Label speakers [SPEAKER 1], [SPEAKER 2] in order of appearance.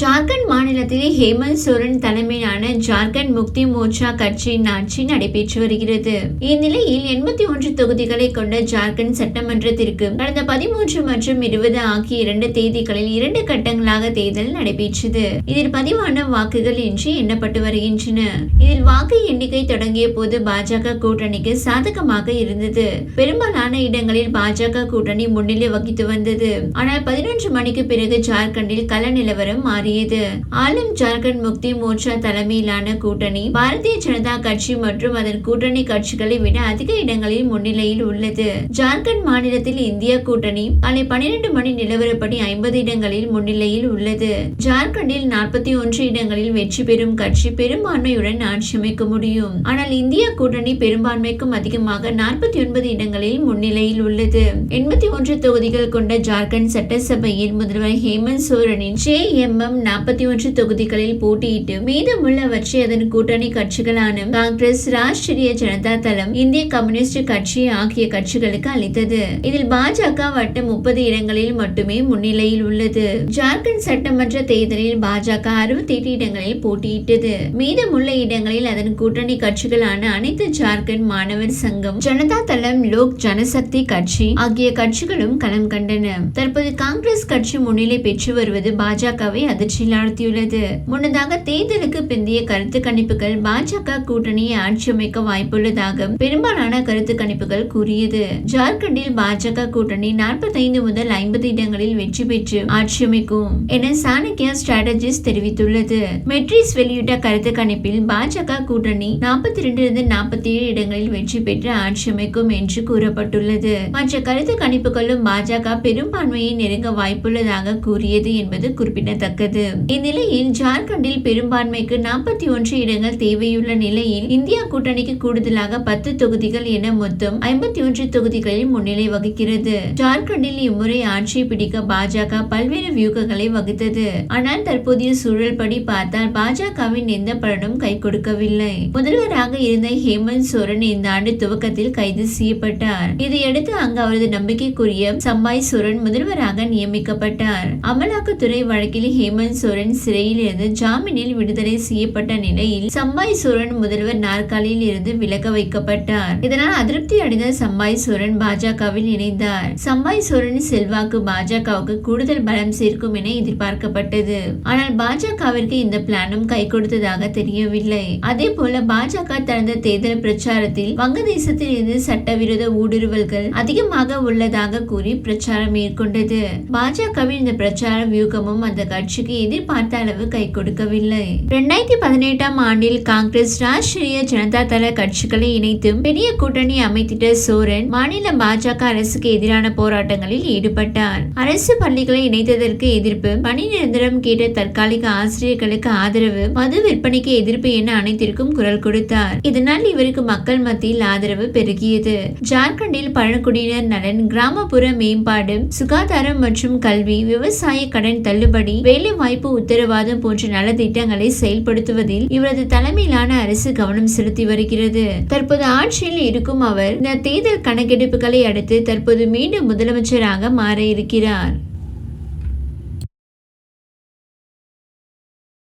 [SPEAKER 1] ஜார்க்கண்ட் மாநிலத்தில் ஹேமந்த் சோரன் தலைமையிலான ஜார்க்கண்ட் முக்தி மோர்ச்சா கட்சியின் ஆட்சி நடைபெற்று வருகிறது. இந்நிலையில் எண்பத்தி ஒன்று தொகுதிகளை கொண்ட ஜார்க்கண்ட் சட்டமன்றத்திற்கு கடந்த பதிமூன்று மற்றும் இருபது ஆகிய இரண்டு தேதிகளில் இரண்டு கட்டங்களாக தேர்தல் நடைபெற்றது. இதில் பதிவான வாக்குகள் இன்று எண்ணப்பட்டு வருகின்றன. இதில் வாக்கு எண்ணிக்கை தொடங்கிய போது பாஜக கூட்டணிக்கு சாதகமாக இருந்தது. பெரும்பாலான இடங்களில் பாஜக கூட்டணி முன்னிலை வகித்து வந்தது. ஆனால் பதினொன்று மணிக்கு பிறகு ஜார்க்கண்டில் கள நிலவரம் மாறி மாறியது ஆளும் ஜார்க்கண்ட் முக்தி மோர்ச்சா தலைமையிலான கூட்டணி பாரதிய ஜனதா கட்சி மற்றும் அதன் கூட்டணி கட்சிகளை விட அதிக இடங்களில் முன்னிலையில் உள்ளது. ஜார்க்கண்ட் மாநிலத்தில் இந்திய கூட்டணி காலை பனிரெண்டு மணி நிலவரப்படி ஐம்பது இடங்களில் முன்னிலையில் உள்ளது. ஜார்க்கண்டில் நாற்பத்தி ஒன்று இடங்களில் வெற்றி பெறும் கட்சி பெரும்பான்மையுடன் ஆட்சி அமைக்க முடியும். ஆனால் இந்திய கூட்டணி பெரும்பான்மைக்கும் அதிகமாக நாற்பத்தி ஒன்பது இடங்களில் முன்னிலையில் உள்ளது. எண்பத்தி ஒன்று தொகுதிகள் கொண்ட ஜார்க்கண்ட் சட்டசபையில் முதல்வர் ஹேமந்த் சோரனின் ஜே எம் எம் மொத்தம் நாற்பத்தி ஒன்று தொகுதிகளில் போட்டியிட்டு மீதமுள்ளவற்றை அதன் கூட்டணி கட்சிகளான காங்கிரஸ் ராஷ்டிரிய ஜனதா தளம் இந்திய கம்யூனிஸ்ட் கட்சி ஆகிய கட்சிகளுக்கு அளித்தது. இதில் பாஜக வட்டம் முப்பது இடங்களில் மட்டுமே முன்னிலையில் உள்ளது. ஜார்க்கண்ட் சட்டமன்ற தேர்தலில் பாஜக அறுபத்தி எட்டு இடங்களில் போட்டியிட்டது. மீதமுள்ள இடங்களில் அதன் கூட்டணி கட்சிகளான அனைத்து ஜார்க்கண்ட் மாணவர் சங்கம் ஜனதா தளம் லோக் ஜனசக்தி கட்சி ஆகிய கட்சிகளும் களம் கண்டன. தற்போது காங்கிரஸ் கட்சி முன்னிலை பெற்று வருவது பாஜகவை அது அதிர்ச்சியில் நடத்தியுள்ளது முன்னதாக தேர்தலுக்கு பிந்தைய கருத்து கணிப்புகள் பாஜக கூட்டணியை ஆட்சி அமைக்க வாய்ப்புள்ளதாக பெரும்பாலான கருத்து கணிப்புகள் கூறியது. ஜார்க்கண்டில் பாஜக கூட்டணி நாற்பத்தைந்து முதல் ஐம்பது இடங்களில் வெற்றி பெற்று ஆட்சி அமைக்கும் என சாணக்கியா ஸ்ட்ராட்டஜிஸ் தெரிவித்துள்ளது. மெட்ரிஸ் வெளியிட்ட கருத்து கணிப்பில் பாஜக கூட்டணி நாற்பத்தி இரண்டிலிருந்து நாற்பத்தி ஏழு இடங்களில் வெற்றி பெற்று ஆட்சி அமைக்கும் என்று கூறப்பட்டுள்ளது. மற்ற கருத்து கணிப்புகளும் பாஜக பெரும்பான்மையை நெருங்க வாய்ப்புள்ளதாக கூறியது என்பது குறிப்பிடத்தக்கது. இந்நிலையில் ஜார்க்கண்டில் பெரும்பான்மைக்கு நாற்பத்தி ஒன்று இடங்கள் தேவையுள்ள நிலையில் இந்தியா கூட்டணிக்கு கூடுதலாக பத்து தொகுதிகள் என மொத்தம் ஐம்பத்தி ஒன்று தொகுதிகளில் முன்னிலை வகிக்கிறது. ஜார்க்கண்டில் இம்முறை ஆட்சி பிடிக்க பாஜக பல்வேறு வியூகங்களை வகுத்தது. ஆனால் தற்போதைய சூழல் படி பார்த்தால் பாஜகவின் எந்த பலனும் கை கொடுக்கவில்லை. முதல்வராக இருந்த ஹேமந்த் சோரன் இந்த ஆண்டு துவக்கத்தில் கைது செய்யப்பட்டார். இதையடுத்து அங்கு அவரது நம்பிக்கைக்குரிய சம்பாய் சோரன் முதல்வராக நியமிக்கப்பட்டார். அமலாக்கத்துறை வழக்கில் ஹேமந்த் சோரன் சிறையிலிருந்து ஜாமீனில் விடுதலை செய்யப்பட்ட நிலையில் சம்பாய் சோரன் முதல்வர் நாற்காலியில் இருந்து விலக வைக்கப்பட்டார். இதனால் அதிருப்தி அடைந்த சம்பாய் சோரன் பாஜகவில் இணைந்தார். சம்பாய் சோரன் செல்வாக்கு பாஜகவுக்கு கூடுதல் பலம் சேர்க்கும் என எதிர்பார்க்கப்பட்டது. ஆனால் பாஜகவிற்கு இந்த பிளானும் கை கொடுத்ததாக தெரியவில்லை. அதே போல பாஜக தனது தேர்தல் பிரச்சாரத்தில் வங்கதேசத்தில் இருந்து சட்டவிரோத ஊடுருவல்கள் அதிகமாக உள்ளதாக கூறி பிரச்சாரம் மேற்கொண்டது. பாஜகவின் இந்த பிரச்சார வியூகமும் அந்த கட்சிக்கு எதிர்பார்த்த அளவு கை கொடுக்கவில்லை. இரண்டாயிரத்தி பதினெட்டாம் ஆண்டில் காங்கிரஸ் ராஷ்டிரிய ஜனதா தள கட்சிகளை இணைத்தும் பெரிய கூட்டணி அமைத்திட்ட சோரன் மாநில பாஜக அரசுக்கு எதிரான போராட்டங்களில் ஈடுபட்டார். அரசு பள்ளிகளை இணைத்ததற்கு எதிர்ப்பு பணி நிரந்தரம் கேட்ட தற்காலிக ஆசிரியர்களுக்கு ஆதரவு மது விற்பனைக்கு எதிர்ப்பு என அனைத்திற்கும் குரல் கொடுத்தார். இதனால் இவருக்கு மக்கள் மத்தியில் ஆதரவு பெருகியது. ஜார்க்கண்டில் பழங்குடியினர் நலன் கிராமப்புற மேம்பாடு சுகாதாரம் மற்றும் கல்வி விவசாய கடன் தள்ளுபடி வேலை வாய்ப்பு உத்தரவாதம் போன்ற நலத்திட்டங்களை செயல்படுத்துவதில் இவரது தலைமையிலான அரசு கவனம் செலுத்தி வருகிறது. தற்போது ஆட்சியில் இருக்கும் அவர் இந்த தேர்தல் கணக்கெடுப்புகளை அடுத்து தற்போது மீண்டும் முதலமைச்சராக மாற இருக்கிறார்.